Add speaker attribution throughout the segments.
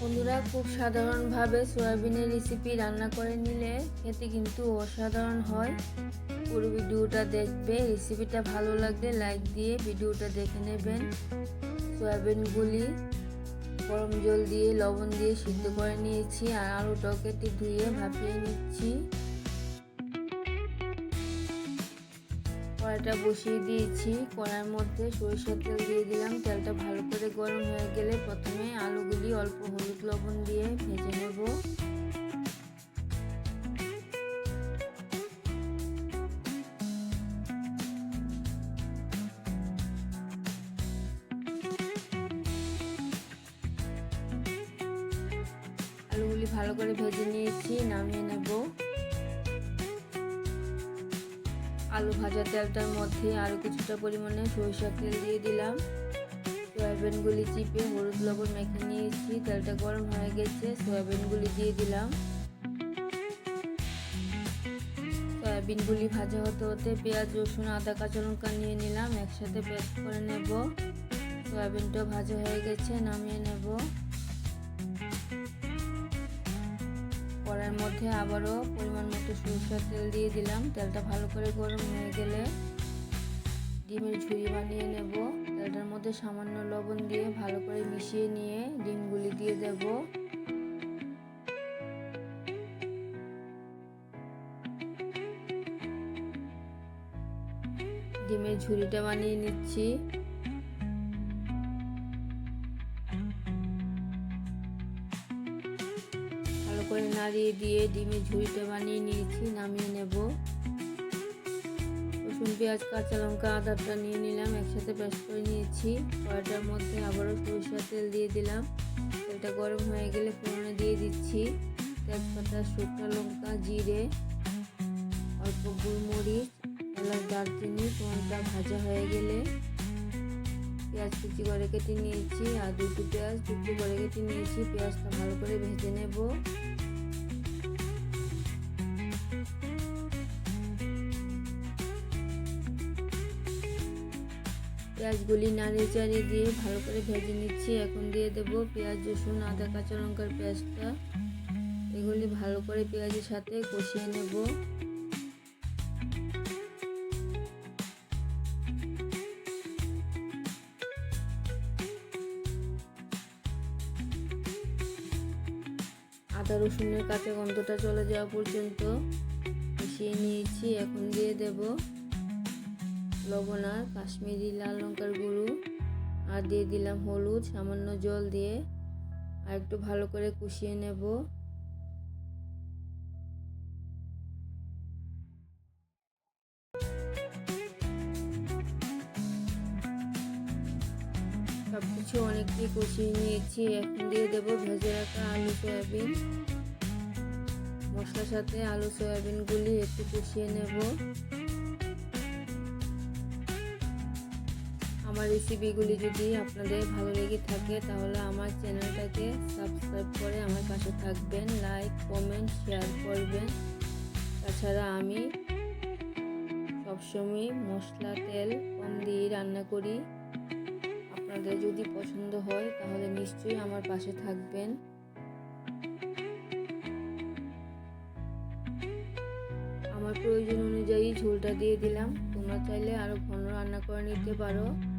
Speaker 1: বন্ধুরা, খুব সাধারণভাবে সয়াবিনের রেসিপি রান্না করে নিলে খেতে কিন্তু অসাধারণ হয়। পুরো ভিডিওটা দেখবে রেসিপিটা ভালো লাগলে লাইক দিয়ে ভিডিওটা দেখে নেবেন। সয়াবিনগুলি গরম জল দিয়ে, লবণ দিয়ে সিদ্ধ করে নিয়েছি আর আলুটাও কেটে ধুয়ে ভাপিয়ে নিচ্ছি। কড়াইটা বসিয়ে দিয়েছি। কড়াইয়ের মধ্যে সরিষার তেল দিয়ে দিলাম। তেলটা ভালো করে গরম হয়ে গেলে প্রথমে আলুগুলি অল্প হলুদ লবণ দিয়ে ভেজে নেব। আলুগুলি ভালো করে ভেজে নিয়েছি, নামিয়ে নেব। আলু ভাজা তেলটার মধ্যে আরও কিছুটা পরিমাণে সরিষার তেল দিয়ে দিলাম। সয়াবিনগুলি চিপে হলুদ লবণ মেখে নিয়েছি। তেলটা গরম হয়ে গেছে, সয়াবিনগুলি দিয়ে দিলাম। সয়াবিনগুলি ভাজা হতে হতে পেঁয়াজ, রসুন, আদা, কাঁচা লঙ্কা নিয়ে নিলাম। একসাথে পেস্ট করে নেব। সয়াবিনটা ভাজা হয়ে গেছে, নামিয়ে নেব। কড়াইয়ের মধ্যে আবারও পরিমাণ মতো সরষের তেল দিয়ে দিলাম। তেলটা ভালো করে গরম হয়ে গেলে ডিমের ঝুড়ি বানিয়ে নেব। তেলটার মধ্যে সামান্য লবণ দিয়ে ভালো করে মিশিয়ে নিয়ে ডিমগুলি দিয়ে দেব। ডিমের ঝুড়িটা বানিয়ে নিচ্ছি। নাড়িয়ে দিয়ে ডিমের ঝুড়িটা বানিয়ে নিয়েছি, নামিয়ে নেব। রসুন, পেঁয়াজ, কাঁচা লঙ্কা, আদাটা নিয়ে নিলাম, একসাথে পেস্ট করে নিয়েছি। কড়াইটার মধ্যে আবারও সরিষার তেল দিয়ে দিলাম। তেলটা গরম হয়ে গেলে ফোড়নে দিয়ে দিচ্ছি। তেজপাতা, শুকনো লঙ্কা, জিরে, অল্প গুলমরিচ এলাচ, দারচিনি ফোড়নটা ভাজা হয়ে গেলে পেঁয়াজ কুচি করে কেটে নিয়েছি। আর দুটো পেঁয়াজ টুকরো করে কেটে নিয়েছি। পেঁয়াজটা ভালো করে ভেজে নেব। পেঁয়াজগুলি নাড়িয়ে চাড়িয়ে দিয়ে ভালো করে ভেজে নিচ্ছি। এখন দিয়ে দেব পেঁয়াজ, রসুন, আদা, কাঁচা লঙ্কার পেঁয়াজটা। এগুলি ভালো করে পেঁয়াজের সাথে কষিয়ে নেব। আদা, রসুনের কাঁচা গন্ধটা চলে যাওয়া পর্যন্ত মিশিয়ে নিয়েছি। এখন দিয়ে দেব লবণ আর কাশ্মীরি লাল লঙ্কার গুঁড়ো, আর দিয়ে দিলাম হলুদ, সামান্য জল দিয়ে, আর একটু ভালো করে কষিয়ে নেব। সব কিছু অনেকটাই কষিয়ে নিয়েছি। এখন দিয়ে দেবো ভেজে রাখা আলু, সয়াবিন। মশলার সাথে আলু, সয়াবিনগুলি একটু কষিয়ে নেব। আমার রেসিপিগুলি যদি আপনাদের ভালো লেগে থাকে, তাহলে আমার চ্যানেলটাকে সাবস্ক্রাইব করে আমার পাশে থাকবেন। লাইক কমেন্ট শেয়ার করবেন। তাছাড়া আমি সবসময় মশলা, তেল কম দিয়ে রান্না করি। আপনাদের যদি পছন্দ হয়, তাহলে নিশ্চয়ই আমার পাশে থাকবেন। আমার প্রয়োজন অনুযায়ী ঝোলটা দিয়ে দিলাম। তোমরা চাইলে আরও ঘন রান্না করে নিতে পারো।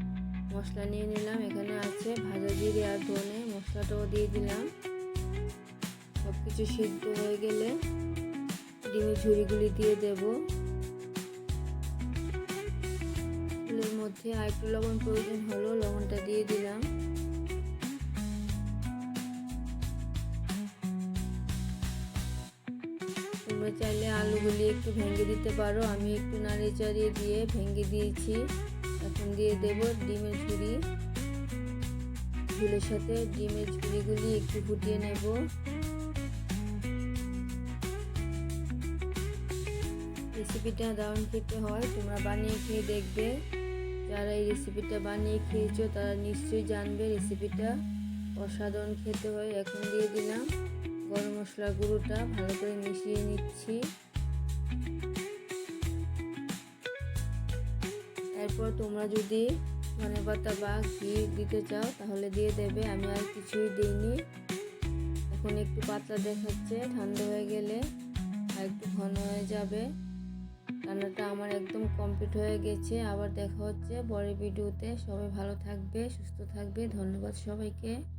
Speaker 1: মশলা নিয়ে নিলাম। এখানে আছে ভাজা জিরে আর ধনে। মশলাটাও দিয়ে দিলাম। সব কিছু সিদ্ধ হয়ে গেলে ডিমের ঝুড়িগুলি দিয়ে দেব। ফুলের মধ্যে আর একটু লবণ প্রয়োজন হলো, লবণটা দিয়ে দিলাম। তোমরা চাইলে আলুগুলি একটু ভেঙে দিতে পারো। আমি একটু নাড়িয়ে চাড়িয়ে দিয়ে ভেঙে দিয়েছি। দিয়ে দেব ডিমের ঝুড়ি ঝুলের সাথে ডিমের ঝুড়িগুলি একটু ফুটিয়ে নেব। রেসিপিটা দারুণ খেতে হয়, তোমরা বানিয়ে খেয়ে দেখবে। যারা এই রেসিপিটা বানিয়ে খেয়েছো, তারা নিশ্চয়ই জানবে রেসিপিটা। অসাধারণ খেতে হয়, এখন দিয়ে দিলাম। গরম মশলা গুঁড়োটা ভালো করে মিশিয়ে নিচ্ছি। এরপর তোমরা যদি ধনে পাতা বা ঘি দিতে চাও, তাহলে দিয়ে দেবে। আমি আর কিছুই দিইনি। এখন একটু পাতলা দেখাচ্ছে, ঠান্ডা হয়ে গেলে আর একটু ঘন হয়ে যাবে। রান্নাটা আমার একদম কমপ্লিট হয়ে গেছে। আবার দেখা হচ্ছে পরের ভিডিওতে। সবাই ভালো থাকবে, সুস্থ থাকবে। ধন্যবাদ সবাইকে।